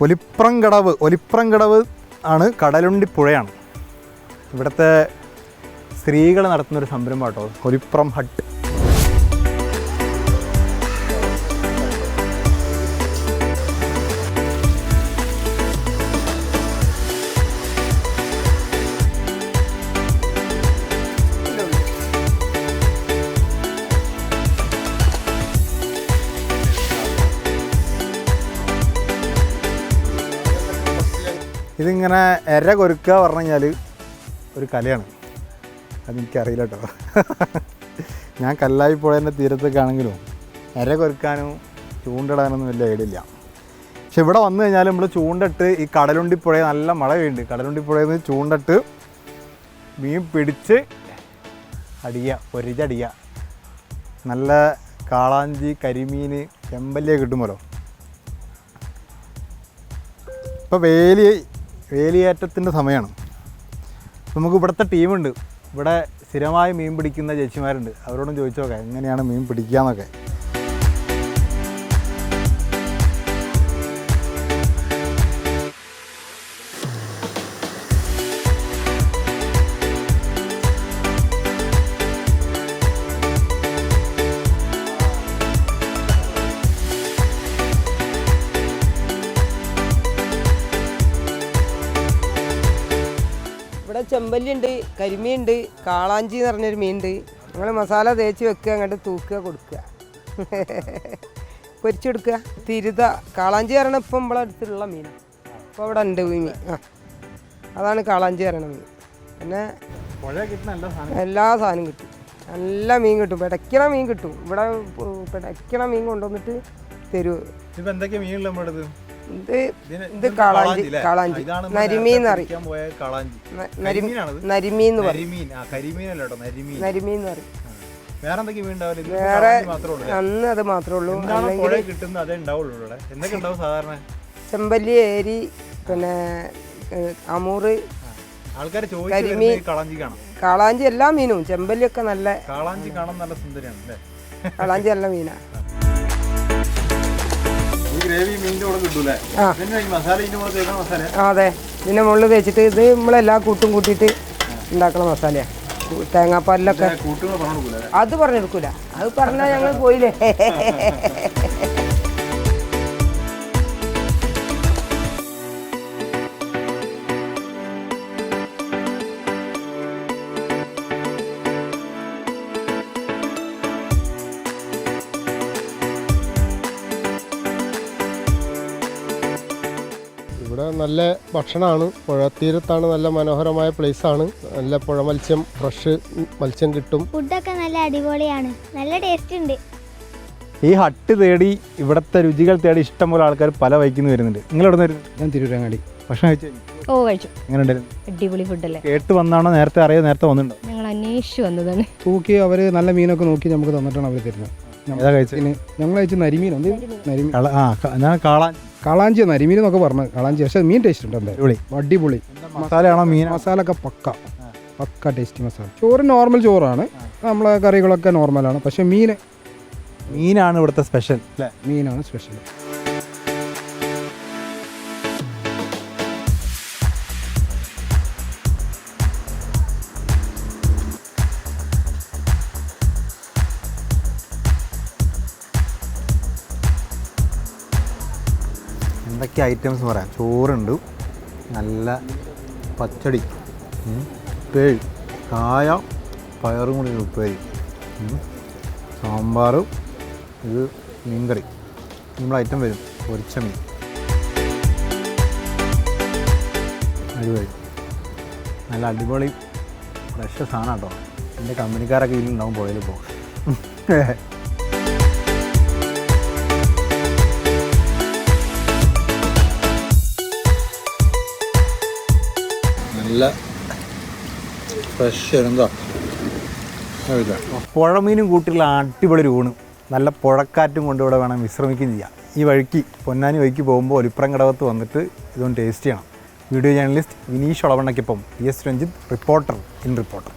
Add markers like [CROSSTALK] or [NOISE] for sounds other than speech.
ഒലിപ്രം കടവ് ഒലിപ്രം കടവ് ആണ് കടലുണ്ടി പുഴയാണ് ഇവിടുത്തെ സ്ത്രീകൾ നടത്തുന്നൊരു സംരംഭം കേട്ടോ ഒലിപ്രം ഹട്ട്. ഇതിങ്ങനെ എര കൊരുക്കുക പറഞ്ഞു കഴിഞ്ഞാൽ ഒരു കലയാണ്. അതെനിക്കറിയില്ല കേട്ടോ ഞാൻ കല്ലായി തീരത്തൊക്കെ ആണെങ്കിലും എര കൊരുക്കാനും ചൂണ്ടിടാനൊന്നും വലിയ ഇല്ല പക്ഷെ ഇവിടെ വന്നു കഴിഞ്ഞാൽ നമ്മൾ ചൂണ്ടിട്ട് ഈ കടലുണ്ടി പുഴ നല്ല മഴ പെയ്യുന്നുണ്ട്. കടലുണ്ടി നിന്ന് ചൂണ്ടിട്ട് മീൻ പിടിച്ച് അടിയുക പൊരിച്ചടിയുക നല്ല കാളാഞ്ചി കരിമീൻ ചെമ്പല്ലിയൊക്കെ കിട്ടുമല്ലോ ഇപ്പോൾ വേലി വേലിയേറ്റത്തിന്റെ സമയമാണ്. നമുക്ക് ഇവിടുത്തെ ടീമുണ്ട്. ഇവിടെ സ്ഥിരമായി മീൻ പിടിക്കുന്ന ചേച്ചിമാരുണ്ട് അവരോടും ചോദിച്ചു നോക്കാം എങ്ങനെയാണ് മീൻ പിടിക്കുക എന്നൊക്കെ ഇവിടെ കരിമീനുണ്ട് ഉണ്ട് കരിമീൻ ഉണ്ട് കാളാഞ്ചി എന്ന് പറഞ്ഞൊരു മീൻ ഉണ്ട് ഞങ്ങൾ മസാല തേച്ച് വെക്കുക അങ്ങോട്ട് തൂക്കുക കൊടുക്കുക. [LAUGHS] പൊരിച്ചെടുക്കുക. തിരുത കാളാഞ്ചി പറയണ ഇപ്പം നമ്മളെ അടുത്തുള്ള മീൻ. ഇപ്പോൾ അവിടെ ഉണ്ട് മീൻ. ആ. അതാണ് കാളാഞ്ചി പറയണ മീൻ. പിന്നെ സാധനം. എല്ലാ സാധനവും കിട്ടും. നല്ല മീൻ കിട്ടും. പിടയ്ക്കണ മീൻ കിട്ടും. ഇവിടെ പിടയ്ക്കണ മീൻ കൊണ്ടുവന്നിട്ട് തരൂ. ഇപ്പം എന്തൊക്കെയാണ് മീനുള്ള നമ്മുടെ അടുത്ത്? ഇത് ഇത് കാളാഞ്ചി? കാളാഞ്ചി നരിമീൻ കരിമീനാണത്? നരിമീൻ നരിമീൻ. പറയും. വേറെ അന്ന് അത് മാത്രമേ ഉള്ളൂ. ചെമ്പല്ലി ഏരി പിന്നെ അമൂറ് കരിമീൻ. കാളാഞ്ചി എല്ലാ മീനും. ചെമ്പല്ലിയൊക്കെ നല്ല കാളാഞ്ചി കാണാൻ നല്ല സുന്ദരിയാണ് കളാഞ്ചി കാളാഞ്ചി നല്ല മീനാ. ഗ്രേവി മീനിന്റെ കൂടെ കിട്ടൂലേ? ആ. പിന്നെ ഈ മസാല ഇതിന്റെ കൂടെ തേക്കുന്ന മസാല? അതെ. ഇതിന്റെ മുകളിൽ തേച്ചിട്ട് ഇത് നമ്മളെല്ലാം കൂട്ടും കൂട്ടിയിട്ട് ഉണ്ടാക്കണ മസാലയാണ് തേങ്ങാപ്പാലിലൊക്കെ. അത് പറഞ്ഞെടുക്കൂല അത് പറഞ്ഞാൽ ഞങ്ങൾ പോയില്ലേ? ഇവിടെ നല്ല ഭക്ഷണമാണ്. പുഴത്തീരത്താണ് നല്ല മനോഹരമായ പ്ലേസ് ആണ്. നല്ല പുഴ മത്സ്യം ഫ്രഷ് മത്സ്യം കിട്ടും. ഫുഡൊക്കെ നല്ല അടിപൊളിയാണ്. നല്ല ടേസ്റ്റ് ഉണ്ട്. ഈ ഹട്ട് തേടി ഇവിടുത്തെ രുചികൾ തേടി ഇഷ്ടംപോലെ ആൾക്കാർ പല വൈക്കുന്നു വരുന്നുണ്ട്. നിങ്ങൾ എവിടെ നിന്ന് ഞാൻ തിരൂരങ്ങാടി. ഭക്ഷണം കഴിച്ചു? ഓ കഴിച്ചു. എങ്ങനെ ഉണ്ടായിരുന്നു? അടിപൊളി ഫുഡല്ലേ കേട്ട് വന്നാണോ? നേരത്തെ അറിയാതെ നേരത്തെ വന്നിട്ടുണ്ടോ? ഞങ്ങൾ അന്വേഷിച്ചു വന്നതാണ്. തൂക്കി അവർ നല്ല മീനൊക്കെ നോക്കി നമുക്ക് തന്നിട്ടാണ് അവർ തരുന്നത്. ഏതാ കഴിച്ചത് പിന്നെ ഞങ്ങൾ കഴിച്ച നരിമീൻ എന്ത് നരിമീൻ. കള- ആ ക- ഞാൻ കാളാൻ? കാളാഞ്ചി നരിമീൻ എന്നൊക്കെ പറഞ്ഞു കാളാഞ്ചി. പക്ഷേ മീൻ ടേസ്റ്റ് ഉണ്ട് എന്തായാലും. അടിപൊളി. അടിപൊളി. മസാലയാണോ മീൻ മസാല ഒക്കെ പക്ക പക്ക ടേസ്റ്റി മസാല. ചോറ് നോർമൽ ചോറാണ്. നമ്മളെ കറികളൊക്കെ നോർമലാണ് പക്ഷെ മീൻ മീനാണ് ഇവിടുത്തെ സ്പെഷ്യൽ അല്ലേ? മീനാണ് സ്പെഷ്യൽ എന്തൊക്കെ ഐറ്റംസ് പറയാം. ചോറുണ്ട് നല്ല പച്ചടി ഉപ്പേരി കായ പയറും കൂടി ഉപ്പേരി സാമ്പാർ ഇത് മീൻകറി നമ്മൾ ഐറ്റം വരും പൊരിച്ച മീൻ. അടിപൊളി. നല്ല അടിപൊളി ഫ്രഷ് സാധനം കേട്ടോ എന്റെ കമ്പനിക്കാരൊക്കെ ഇതിലുണ്ടാവും പുഴയിൽ പോകും ഫ്രഷ് എന്താ പുഴമീനും കൂട്ടിയുള്ള അടിപൊളി ഒരു ഊണ്. നല്ല പുഴക്കാറ്റും കൊണ്ട് ഇവിടെ വേണം വിശ്രമിക്കുകയും ചെയ്യാം ഈ വഴിക്ക് പൊന്നാനി വഴിക്ക് പോകുമ്പോൾ ഒലിപ്പുറം കടവത്ത് വന്നിട്ട് ഇതൊന്ന് ടേസ്റ്റ് ചെയ്യണം. Video journalist Vineesh ഒളവണ്ണയ്ക്കൊപ്പം P S Ranjith reporter in reporter